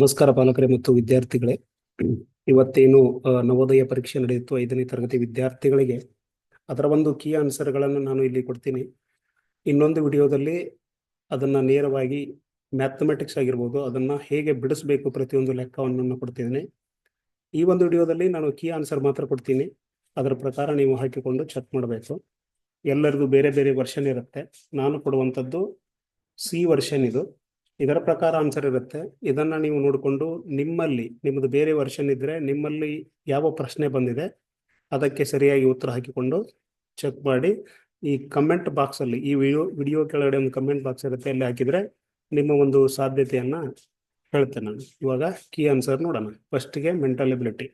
ನಮಸ್ಕಾರ ಪಾಲಕರೇ ಮತ್ತು ವಿದ್ಯಾರ್ಥಿಗಳೇ. ಇವತ್ತೇನು ನವೋದಯ ಪರೀಕ್ಷೆ ನಡೆಯಿತು. ಐದನೇ ತರಗತಿ ವಿದ್ಯಾರ್ಥಿಗಳಿಗೆ ಅದರ ಒಂದು ಕೀ ಆನ್ಸರ್ಗಳನ್ನು ನಾನು ಇಲ್ಲಿ ಕೊಡ್ತೀನಿ. ಇನ್ನೊಂದು ವಿಡಿಯೋದಲ್ಲಿ ಅದನ್ನ ನೇರವಾಗಿ ಮ್ಯಾಥಮೆಟಿಕ್ಸ್ ಆಗಿರ್ಬೋದು, ಅದನ್ನ ಹೇಗೆ ಬಿಡಿಸಬೇಕು ಪ್ರತಿಯೊಂದು ಲೆಕ್ಕವನ್ನು ನಾನು ಕೊಡ್ತಿದ್ದೀನಿ. ಈ ಒಂದು ವಿಡಿಯೋದಲ್ಲಿ ನಾನು ಕೀ ಆನ್ಸರ್ ಮಾತ್ರ ಕೊಡ್ತೀನಿ. ಅದರ ಪ್ರಕಾರ ನೀವು ಹಾಕಿಕೊಂಡು ಚೆಕ್ ಮಾಡಬೇಕು. ಎಲ್ಲರಿಗೂ ಬೇರೆ ಬೇರೆ ವರ್ಷನ್ ಇರುತ್ತೆ. ನಾನು ಕೊಡುವಂಥದ್ದು ಸಿ ವರ್ಷನ್ ಇದು. ಇದರ ಪ್ರಕಾರ ಆನ್ಸರ್ ಇರುತ್ತೆ. ಇದನ್ನ ನೀವು ನೋಡಿಕೊಂಡು ನಿಮ್ಮಲ್ಲಿ, ನಿಮ್ಮದು ಬೇರೆ ವರ್ಷನ್ ಇದ್ರೆ ನಿಮ್ಮಲ್ಲಿ ಯಾವ ಪ್ರಶ್ನೆ ಬಂದಿದೆ, ಅದಕ್ಕೆ ಸರಿಯಾಗಿ ಉತ್ತರ ಹಾಕಿಕೊಂಡು ಚೆಕ್ ಮಾಡಿ. ಈ ಕಮೆಂಟ್ ಬಾಕ್ಸ್ ಅಲ್ಲಿ, ಈ ವಿಡಿಯೋ ವಿಡಿಯೋ ಕೆಳಗಡೆ ಒಂದು ಕಮೆಂಟ್ ಬಾಕ್ಸ್ ಇರುತ್ತೆ, ಅಲ್ಲಿ ಹಾಕಿದ್ರೆ ನಿಮ್ಮ ಒಂದು ಸಾಧ್ಯತೆಯನ್ನ ಹೇಳ್ತೇನೆ ನಾನು. ಇವಾಗ ಕೀ ಆನ್ಸರ್ ನೋಡೋಣ. ಫಸ್ಟ್ಗೆ mental ability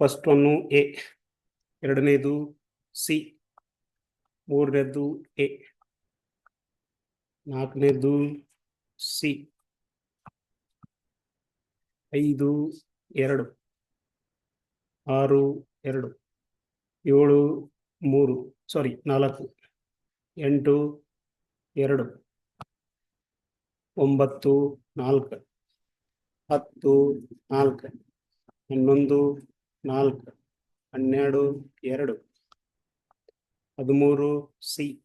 first one A ಎರಡನೇದು ಸಿ ಮೂರನೇದು ಎ ನಾಲ್ಕನೇದು ಸಿ. ಐದು, ಎರಡು. ಆರು, ಎರಡು. ಏಳು, ಮೂರು. ಸಾರಿ ನಾಲ್ಕು. ಎಂಟು, ಎರಡು. ಒಂಬತ್ತು, ನಾಲ್ಕು. ಹತ್ತು, ನಾಲ್ಕು. ಹನ್ನೊಂದು, ನಾಲ್ಕು. ಹನ್ನೆರಡು, ಎರಡು. ಹದಿಮೂರು, ಸಿ.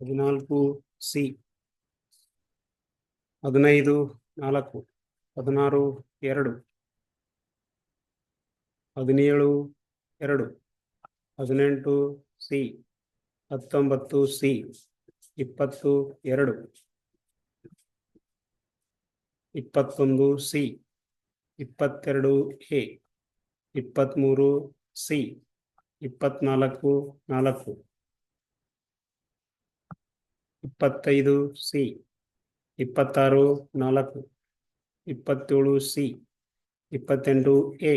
ಹದಿನಾಲ್ಕು, ಸಿ. ಹದಿನೈದು, ನಾಲ್ಕು, ಹದಿನಾರು, ಎರಡು, ಹದಿನೇಳು, ಎರಡು, ಹದಿನೆಂಟು, ಸಿ, ಹತ್ತೊಂಬತ್ತು, ಸಿ, ಇಪ್ಪತ್ತು, ಎರಡು, ಇಪ್ಪತ್ತೊಂದು, ಸಿ, ಇಪ್ಪತ್ತೆರಡು, ಎ, ಇಪ್ಪತ್ತ್ಮೂರು, ಸಿ ಇಪ್ಪತ್ನಾಲ್ಕು ನಾಲ್ಕು, ಇಪ್ಪತ್ತೈದು, ಸಿ. ಇಪ್ಪತ್ತಾರು, ನಾಲ್ಕು, ಇಪ್ಪತ್ತೇಳು ಸಿ, ಇಪ್ಪತ್ತೆಂಟು ಎ,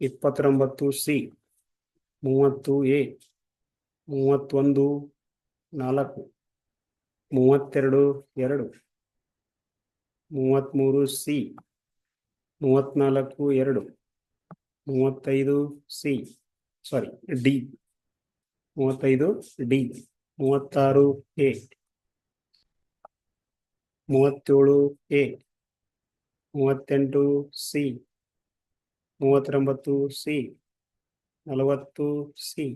ಇಪ್ಪತ್ತೊಂಬತ್ತು ಸಿ, ಮೂವತ್ತು ಎ, ಮೂವತ್ತೊಂದು, ನಾಲ್ಕು, ಮೂವತ್ತೆರಡು, ಎರಡು, ಮೂವತ್ತ್ಮೂರು ಸಿ, ಮೂವತ್ತ್ನಾಲ್ಕು, ಎರಡು, ಮೂವತ್ತೈದು ಸಿ ಸಾರಿ ಡಿ ಮೂವತ್ತೈದು ಡಿ ಮೂವತ್ತಾರು ಎ. ಮೂವತ್ತೇಳು ಎ, ಮೂವತ್ತೆಂಟು ಸಿ, ಮೂವತ್ತೊಂಬತ್ತು ಸಿ, ನಲವತ್ತು ಸಿ.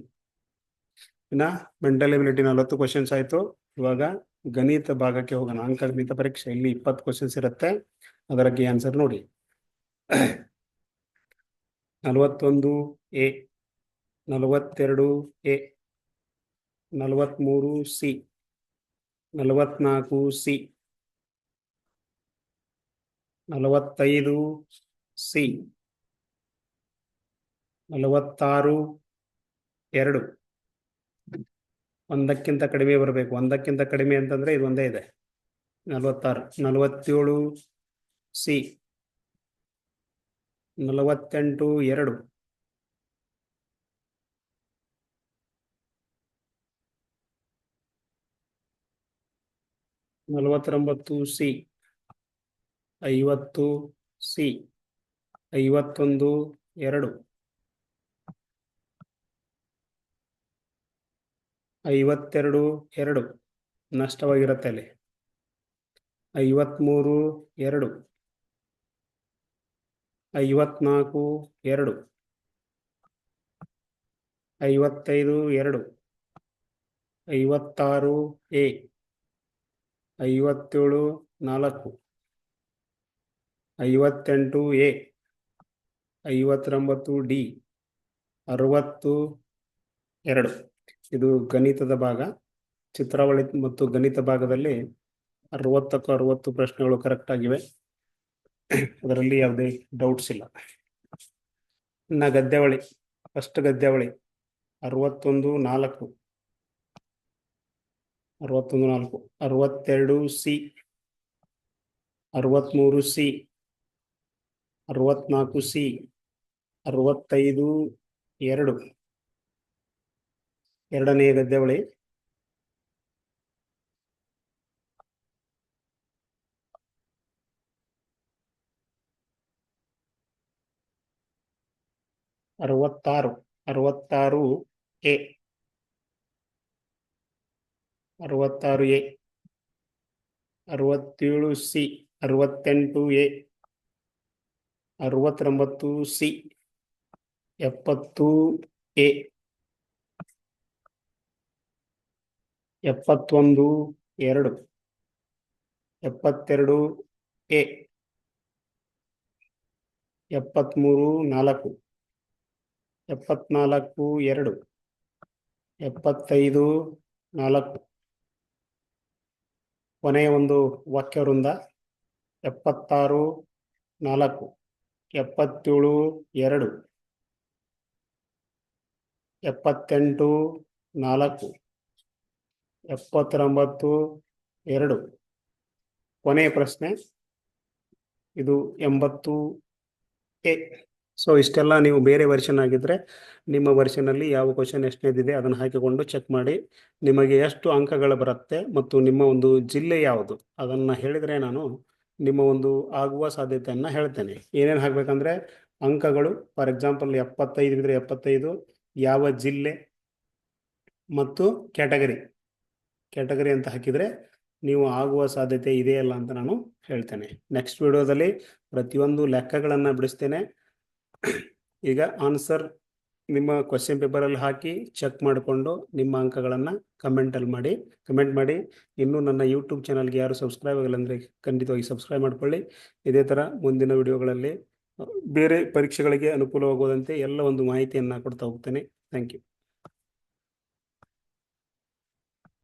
ಇನ್ನ ಮೆಂಟಲ್ ಎಬಿಲಿಟಿ ನಲವತ್ತು ಕ್ವಶನ್ಸ್ ಆಯ್ತು. ಇವಾಗ ಗಣಿತ ಭಾಗಕ್ಕೆ ಹೋಗೋಣ. ಅಂಕ ಗಣಿತ ಪರೀಕ್ಷೆ. ಇಲ್ಲಿ ಇಪ್ಪತ್ತು ಕ್ವಶನ್ಸ್ ಇರುತ್ತೆ. ಅದಕ್ಕೆ ಆನ್ಸರ್ ನೋಡಿ. ನಲವತ್ತೊಂದು ಎ, ನಲವತ್ತೆರಡು ಎ, ನಲವತ್ಮೂರು ಸಿ, ನಲವತ್ನಾಲ್ಕು ಸಿ. ನಲವತ್ತೈದು ಸಿ. ನಲವತ್ತಾರು ಎರಡು. ಒಂದಕ್ಕಿಂತ ಕಡಿಮೆ ಬರಬೇಕು. ಒಂದಕ್ಕಿಂತ ಕಡಿಮೆ ಅಂತಂದ್ರೆ ಇದು ಒಂದೇ ಇದೆ. ನಲವತ್ತಾರು, ನಲವತ್ತೇಳು ಸಿ. ನಲವತ್ತೆಂಟು ಎರಡು. ನಲವತ್ತೊಂಬತ್ತು ಸಿ. ಐವತ್ತು ಸಿ, ಐವತ್ತೊಂದು, ಎರಡು. ಐವತ್ತೆರಡು, ಎರಡು. ನಷ್ಟವಾಗಿರುತ್ತೆ ಅಲ್ಲಿ. ಐವತ್ಮೂರು ಎರಡು. ಐವತ್ನಾಲ್ಕು ಎರಡು. ಐವತ್ತೈದು, ಎರಡು. ಐವತ್ತಾರು, ಎ. ಐವತ್ತೇಳು, ನಾಲ್ಕು. ಐವತ್ತೆಂಟು ಎ, ಐವತ್ತೊಂಬತ್ತು ಡಿ, ಅರವತ್ತು ಎರಡು. ಇದು ಗಣಿತದ ಭಾಗ. ಚಿತ್ರಾವಳಿ ಮತ್ತು ಗಣಿತ ಭಾಗದಲ್ಲಿ ಅರವತ್ತಕ್ಕೂ ಅರವತ್ತು ಪ್ರಶ್ನೆಗಳು ಕರೆಕ್ಟ್ ಆಗಿವೆ. ಅದರಲ್ಲಿ ಯಾವುದೇ ಡೌಟ್ಸ್ ಇಲ್ಲ. ಇನ್ನ ಗದ್ಯಾವಳಿ ಫಸ್ಟ್ ಗದ್ಯಾವಳಿ, ಅರವತ್ತೊಂದು ನಾಲ್ಕು. ಅರವತ್ತೊಂದು ನಾಲ್ಕು. ಅರವತ್ತೆರಡು ಸಿ. ಅರವತ್ತ್ಮೂರು ಸಿ. ಅರವತ್ನಾಲ್ಕು ಸಿ, ಅರವತ್ತೈದು, ಎರಡು. ಎರಡನೇ ಗದ್ದೆವಳಿ ಅರವತ್ತಾರು ಅರವತ್ತಾರು ಎ. ಅರವತ್ತಾರು ಎ. ಅರವತ್ತೇಳು ಸಿ, ಅರವತ್ತೆಂಟು ಎ. ಅರವತ್ತೊಂಬತ್ತು ಸಿ, ಎಪ್ಪತ್ತು ಎ, ಎಪ್ಪತ್ತೊಂದು ಎರಡು, ಎಪ್ಪತ್ತೆರಡು ಎ, ಎಪ್ಪತ್ತ್ಮೂರು ನಾಲ್ಕು ಎಪ್ಪತ್ನಾಲ್ಕು ಎರಡು, ಎಪ್ಪತ್ತೈದು ನಾಲ್ಕು. ಕೊನೆಯ ಒಂದು ವಾಕ್ಯ ಎಪ್ಪತ್ತಾರು ನಾಲ್ಕು. ಎಪ್ಪತ್ತೇಳು, ಎರಡು. ಎಪ್ಪತ್ತೆಂಟು, ನಾಲ್ಕು. ಎಪ್ಪತ್ತೊಂಬತ್ತು, ಎರಡು. ಕೊನೆಯ ಪ್ರಶ್ನೆ. ಇದು ಎಂಬತ್ತು ಎ. ಸೊ ಇಷ್ಟೆಲ್ಲ ನೀವು ಬೇರೆ ವರ್ಷನ್ ಆಗಿದ್ರೆ ನಿಮ್ಮ ವರ್ಷನಲ್ಲಿ ಯಾವ ಕ್ವಶನ್ ಎಷ್ಟನೇದಿದೆ ಅದನ್ನು ಹಾಕಿಕೊಂಡು ಚೆಕ್ ಮಾಡಿ. ನಿಮಗೆ ಎಷ್ಟು ಅಂಕಗಳು ಬರುತ್ತೆ ಮತ್ತು ನಿಮ್ಮ ಒಂದು ಜಿಲ್ಲೆ ಯಾವುದು? ಅದನ್ನು ಹೇಳಿದರೆ ನಾನು ನಿಮ್ಮ ಒಂದು ಆಗುವ ಸಾಧ್ಯತೆಯನ್ನು ಹೇಳ್ತೇನೆ. ಏನೇನು ಹಾಕ್ಬೇಕಂದ್ರೆ ಅಂಕಗಳು, ಫಾರ್ ಎಕ್ಸಾಂಪಲ್ ಎಪ್ಪತ್ತೈದು ಇದ್ರೆ ಎಪ್ಪತ್ತೈದು, ಯಾವ ಜಿಲ್ಲೆ ಮತ್ತು ಕ್ಯಾಟಗರಿ. ಕ್ಯಾಟಗರಿ ಅಂತ ಹಾಕಿದರೆ ನೀವು ಆಗುವ ಸಾಧ್ಯತೆ ಇದೆಯಲ್ಲ ಅಂತ ನಾನು ಹೇಳ್ತೇನೆ. ನೆಕ್ಸ್ಟ್ ವಿಡಿಯೋದಲ್ಲಿ ಪ್ರತಿಯೊಂದು ಲೆಕ್ಕಗಳನ್ನು ಬಿಡಿಸ್ತೇನೆ. ಈಗ ಆನ್ಸರ್ ನಿಮ್ಮ ಕ್ವಶನ್ ಪೇಪರಲ್ಲಿ ಹಾಕಿ ಚೆಕ್ ಮಾಡಿಕೊಂಡು ನಿಮ್ಮ ಅಂಕಗಳನ್ನು ಕಮೆಂಟಲ್ಲಿ ಮಾಡಿ ಕಮೆಂಟ್ ಮಾಡಿ. ಇನ್ನೂ ನನ್ನ ಯೂಟ್ಯೂಬ್ ಚಾನಲ್ಗೆ ಯಾರು ಸಬ್ಸ್ಕ್ರೈಬ್ ಆಗಿಲ್ಲ ಅಂದರೆ ಖಂಡಿತವಾಗಿ ಸಬ್ಸ್ಕ್ರೈಬ್ ಮಾಡ್ಕೊಳ್ಳಿ. ಇದೇ ಥರ ಮುಂದಿನ ವಿಡಿಯೋಗಳಲ್ಲಿ ಬೇರೆ ಪರೀಕ್ಷೆಗಳಿಗೆ ಅನುಕೂಲವಾಗುವುದಂತೆ ಎಲ್ಲ ಒಂದು ಮಾಹಿತಿಯನ್ನು ಕೊಡ್ತಾ ಹೋಗ್ತೇನೆ. Thank you